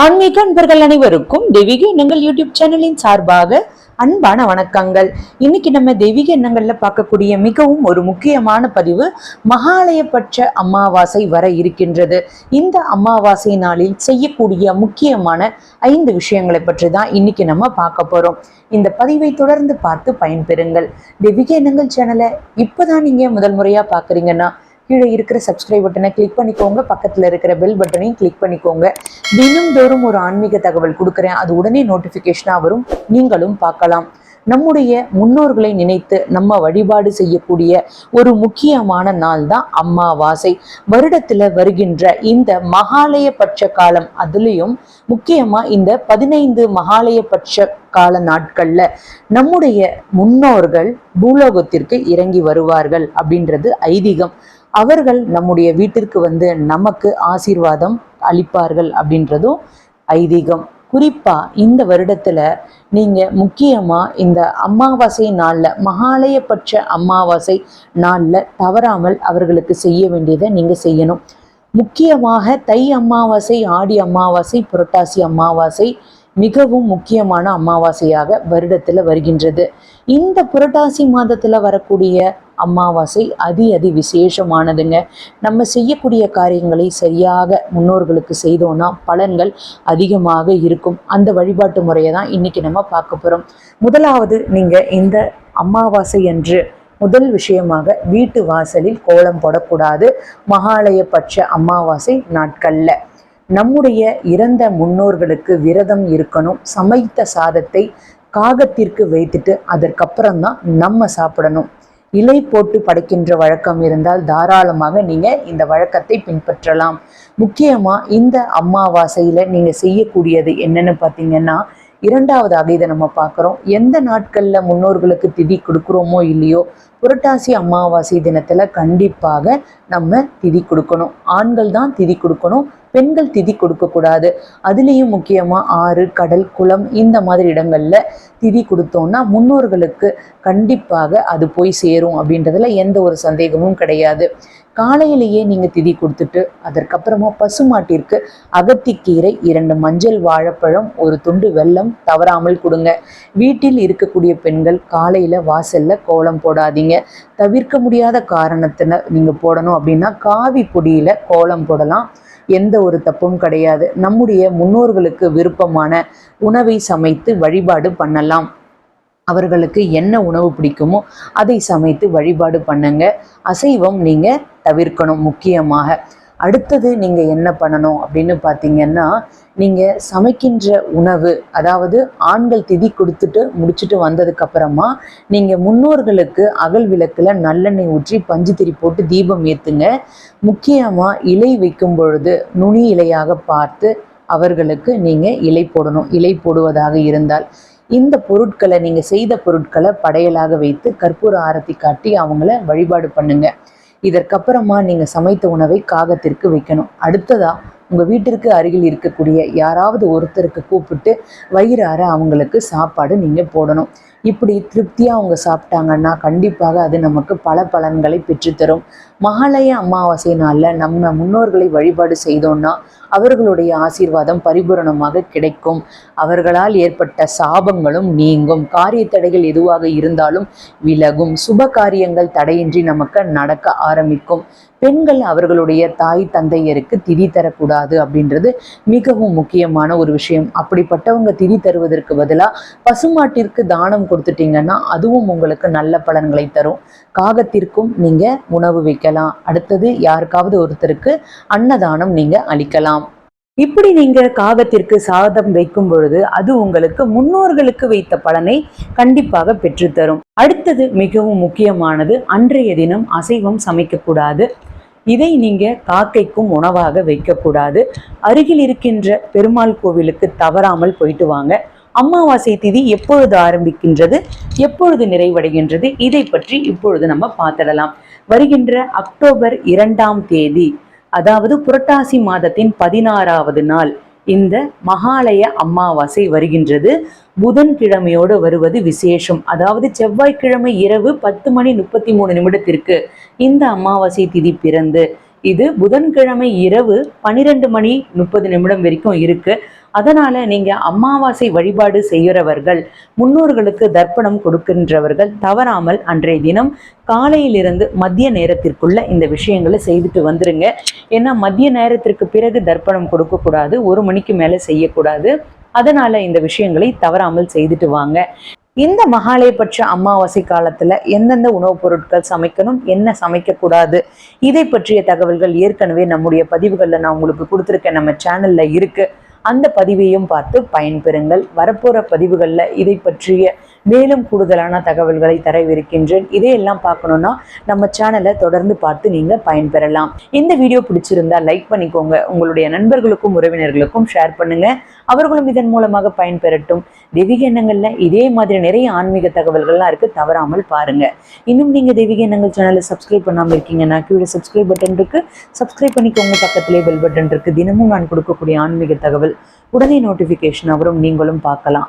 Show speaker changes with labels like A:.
A: ஆன்மீக அன்பர்கள் அனைவருக்கும் தெய்வீக எண்ணங்கள் யூடியூப் சேனலின் சார்பாக அன்பான வணக்கங்கள். இன்னைக்கு நம்ம தெய்வீக எண்ணங்கள்ல பார்க்கக்கூடிய மிகவும் ஒரு முக்கியமான பதிவு மகாலயபட்ச அமாவாசை வர இருக்கின்றது. இந்த அமாவாசை நாளில் செய்யக்கூடிய முக்கியமான ஐந்து விஷயங்களை பற்றி தான் இன்னைக்கு நம்ம பார்க்க போறோம். இந்த பதிவை தொடர்ந்து பார்த்து பயன்பெறுங்கள். தெய்வீக எண்ணங்கள் சேனலை இப்போதான் நீங்க முதல் முறையா பார்க்குறீங்கன்னா கீழே இருக்கிற சப்ஸ்கிரைப் பட்டனை கிளிக் பண்ணிக்கோங்க. பக்கத்தில் இருக்கிற பெல் பட்டனையும் கிளிக் பண்ணிக்கோங்க. தினம்தோறும் ஒரு ஆன்மீக தகவல் கொடுக்குறேன். அது உடனே நோட்டிஃபிகேஷனாக வரும். நீங்களும் பார்க்கலாம். நம்முடைய முன்னோர்களை நினைத்து நம்ம வழிபாடு செய்யக்கூடிய ஒரு முக்கியமான நாள் தான் அம்மாவாசை வருடத்துல வருகின்ற இந்த மகாலய பட்ச காலம் அதுலேயும் முக்கியமா இந்த பதினைந்து மகாலய பட்ச கால நாட்கள்ல நம்முடைய முன்னோர்கள் பூலோகத்திற்கு இறங்கி வருவார்கள் அப்படின்றது ஐதீகம். அவர்கள் நம்முடைய வீட்டிற்கு வந்து நமக்கு ஆசீர்வாதம் அளிப்பார்கள் அப்படின்றதும் ஐதீகம். குறிப்பா இந்த வருடத்துல நீங்க முக்கியமா இந்த அமாவாசை நாள்ல மகாலயபட்ச அமாவாசை நாள்ல தவறாமல் அவர்களுக்கு செய்ய வேண்டியதை நீங்க செய்யணும். முக்கியமாக தை அமாவாசை ஆடி அமாவாசை புரட்டாசி அமாவாசை மிகவும் முக்கியமான அமாவாசையாக வருடத்துல வருகின்றது. இந்த புரட்டாசி மாதத்துல வரக்கூடிய அமாவாசை அதி அதி விசேஷமானதுங்க. நம்ம செய்யக்கூடிய காரியங்களை சரியாக முன்னோர்களுக்கு செய்தோம்னா பலன்கள் அதிகமாக இருக்கும். அந்த வழிபாட்டு முறையை தான் இன்னைக்கு நம்ம பார்க்க போகிறோம் முதலாவது நீங்கள் இந்த அமாவாசை அன்று முதல் விஷயமாக வீட்டு வாசலில் கோலம் போடக்கூடாது. மகாலயபட்ச அமாவாசை நாட்களில். நம்முடைய இறந்த முன்னோர்களுக்கு விரதம் இருக்கணும். சமைத்த சாதத்தை காகத்திற்கு வைத்துட்டு அதற்கப்புறம் தான் நம்ம சாப்பிடணும். இலை போட்டு படைக்கின்ற வழக்கம் இருந்தால் தாராளமாக நீங்க இந்த வழக்கத்தை பின்பற்றலாம். முக்கியமா இந்த அமாவாசையில நீங்க செய்யக்கூடியது என்னன்னு பார்த்தீங்கன்னா இரண்டாவதாக இதை நம்ம பார்க்குறோம் எந்த நாட்களில் முன்னோர்களுக்கு திதி கொடுக்குறோமோ இல்லையோ புரட்டாசி அமாவாசை தினத்தில் கண்டிப்பாக நம்ம திதி கொடுக்கணும். ஆண்கள் தான் திதி கொடுக்கணும் பெண்கள் திதி கொடுக்கக்கூடாது. அதுலேயும் முக்கியமாக ஆறு கடல் குளம் இந்த மாதிரி இடங்களில் திதி கொடுத்தோம்னா முன்னோர்களுக்கு கண்டிப்பாக அது போய் சேரும் அப்படின்றதுல எந்த ஒரு சந்தேகமும் கிடையாது. காலையிலேயே நீங்கள் திதி கொடுத்துட்டு அதற்கப்புறமா பசுமாட்டிற்கு அகத்திக்கீரை இரண்டு மஞ்சள் வாழைப்பழம் ஒரு துண்டு வெல்லம் தவறாமல் கொடுங்க. வீட்டில் இருக்கக்கூடிய பெண்கள் காலையில் வாசலில் கோலம் போடாதீங்க. தவிர்க்க முடியாத காரணத்தில் நீங்கள் போடணும் அப்படின்னா காவி பொடியில் கோலம் போடலாம். எந்த ஒரு தப்பும் கிடையாது. நம்முடைய முன்னோர்களுக்கு விருப்பமான உணவை சமைத்து வழிபாடு பண்ணலாம். அவர்களுக்கு என்ன உணவு பிடிக்குமோ அதை சமைத்து வழிபாடு பண்ணுங்க. அசைவம் நீங்க தவிர்க்கணும் முக்கியமாக. அடுத்தது நீங்க என்ன பண்ணணும் அப்படின்னு பார்த்தீங்கன்னா நீங்க சமைக்கின்ற உணவு அதாவது ஆண்கள் திதி கொடுத்துட்டு முடிச்சுட்டு வந்ததுக்கப்புறமா நீங்கள் நீங்க முன்னோர்களுக்கு அகல் விளக்குல நல்லெண்ணெய் ஊற்றி பஞ்சு திரி போட்டு தீபம் ஏற்றுங்க முக்கியமா இலை வைக்கும் பொழுது நுனி இலையாக பார்த்து அவர்களுக்கு நீங்க இலை போடணும். இலை போடுவதாக இருந்தால் இந்த பொருட்களை நீங்கள் செய்த பொருட்களை படையலாக வைத்து கற்பூர ஆரத்தி காட்டி அவங்கள வழிபாடு பண்ணுங்க. இதற்கப்புறமா நீங்க சமைத்த உணவை காகத்திற்கு வைக்கணும். அடுத்ததாக உங்கள் வீட்டிற்கு அருகில் இருக்கக்கூடிய யாராவது ஒருத்தருக்கு கூப்பிட்டு வயிறார அவங்களுக்கு சாப்பாடு நீங்கள் போடணும். இப்படி திருப்தியாக அவங்க சாப்பிட்டாங்கன்னா கண்டிப்பாக அது நமக்கு பல பலன்களை பெற்றுத்தரும். மகாலய அமாவாசை நாளில் நம்ம முன்னோர்களை வழிபாடு செய்தோம்னா அவர்களுடைய ஆசீர்வாதம் பரிபூரணமாக கிடைக்கும். அவர்களால் ஏற்பட்ட சாபங்களும் நீங்கும். காரிய தடைகள் எதுவாக இருந்தாலும் விலகும். சுப காரியங்கள் தடையின்றி நமக்கு நடக்க ஆரம்பிக்கும். பெண்கள் அவர்களுடைய தாய் தந்தையருக்கு திதி தரக்கூடாது. கூடாது அப்படின்றது மிகவும் முக்கியமான ஒரு விஷயம். அப்படிப்பட்டவங்க திதி தருவதற்கு பதிலாக பசுமாட்டிற்கு தானம் கொடுத்துட்டீங்கன்னா அதுவும் உங்களுக்கு நல்ல பலன்களை தரும். காகத்திற்கும் நீங்க உணவு வைக்கலாம். அடுத்தது யாருக்காவது ஒருத்தருக்கு அன்னதானம் நீங்க அளிக்கலாம். இப்படி நீங்க காகத்திற்கு சாதம் வைக்கும் பொழுது அது உங்களுக்கு முன்னோர்களுக்கு வைத்த பலனை கண்டிப்பாக பெற்றுத்தரும். அடுத்தது மிகவும் முக்கியமானது அன்றைய தினம் அசைவம் சமைக்கக்கூடாது. இதை நீங்க காக்கைக்கும் உணவாக வைக்கக்கூடாது. அருகில் இருக்கின்ற பெருமாள் கோவிலுக்கு தவறாமல் போயிட்டு வாங்க. அமாவாசை திதி எப்பொழுது ஆரம்பிக்கின்றது? எப்பொழுது நிறைவடைகின்றது? இதை பற்றி இப்பொழுது நம்ம பார்த்துடலாம். வருகின்ற அக்டோபர் இரண்டாம் தேதி அதாவது புரட்டாசி மாதத்தின் பதினாறாவது நாள். இந்த மகாலய அமாவாசை வருகின்றது. புதன்கிழமையோடு வருவது விசேஷம். அதாவது செவ்வாய்க்கிழமை இரவு பத்து மணி முப்பத்தி மூணு நிமிடத்திற்கு இந்த அமாவாசை திதி பிறந்து இது புதன்கிழமை இரவு பனிரெண்டு மணி முப்பது நிமிடம் வரைக்கும் இருக்கு. அதனால நீங்க அமாவாசை வழிபாடு செய்கிறவர்கள் முன்னோர்களுக்கு தர்ப்பணம் கொடுக்கின்றவர்கள் தவறாமல் அன்றைய தினம் காலையிலிருந்து மதிய நேரத்திற்குள்ள இந்த விஷயங்களை செய்துட்டு வந்துருங்க. ஏன்னா மதிய நேரத்திற்கு பிறகு தர்ப்பணம் கொடுக்கக்கூடாது ஒரு மணிக்கு மேலே செய்யக்கூடாது. அதனால இந்த விஷயங்களை தவறாமல் செய்துட்டு வாங்க. இந்த மகாலயபட்ச அமாவாசை காலத்துல எந்தெந்த உணவுப் பொருட்கள் சமைக்கணும் என்ன சமைக்கக்கூடாது இதை பற்றிய தகவல்கள் ஏற்கனவே நம்முடைய பதிவுகளில் நான் உங்களுக்கு கொடுத்துருக்கேன். நம்ம சேனல்ல இருக்கு. அந்த பதிவையும் பார்த்து பயன்பெறுங்கள். வரப்போகிற பதிவுகளில் இதை பற்றிய மேலும் கூடுதலான தகவல்களை தரவிருக்கின்றேன். இதையெல்லாம் பார்க்கணும்னா நம்ம சேனலை தொடர்ந்து பார்த்து நீங்க பயன்பெறலாம். இந்த வீடியோ பிடிச்சிருந்தா லைக் பண்ணிக்கோங்க. உங்களுடைய நண்பர்களுக்கும் உறவினர்களுக்கும் ஷேர் பண்ணுங்க. அவர்களும் இதன் மூலமாக பயன்பெறட்டும். தெய்வீக எண்ணங்கள்ல இதே மாதிரி நிறைய ஆன்மீக தகவல்கள்லாம் இருக்கு. தவறாமல் பாருங்க. இன்னும் நீங்க தெய்வீக எண்ணங்கள் சேனலை சப்ஸ்கிரைப் பண்ணாம இருக்கீங்கன்னா கீழே சப்ஸ்கிரைப் பட்டன் இருக்கு. சப்ஸ்கிரைப் பண்ணிக்கோங்க. பக்கத்திலே பெல் பட்டன் இருக்கு. தினமும் நான் கொடுக்கக்கூடிய ஆன்மீக தகவல் உடனே நோட்டிஃபிகேஷன் அவரும் நீங்களும் பார்க்கலாம்.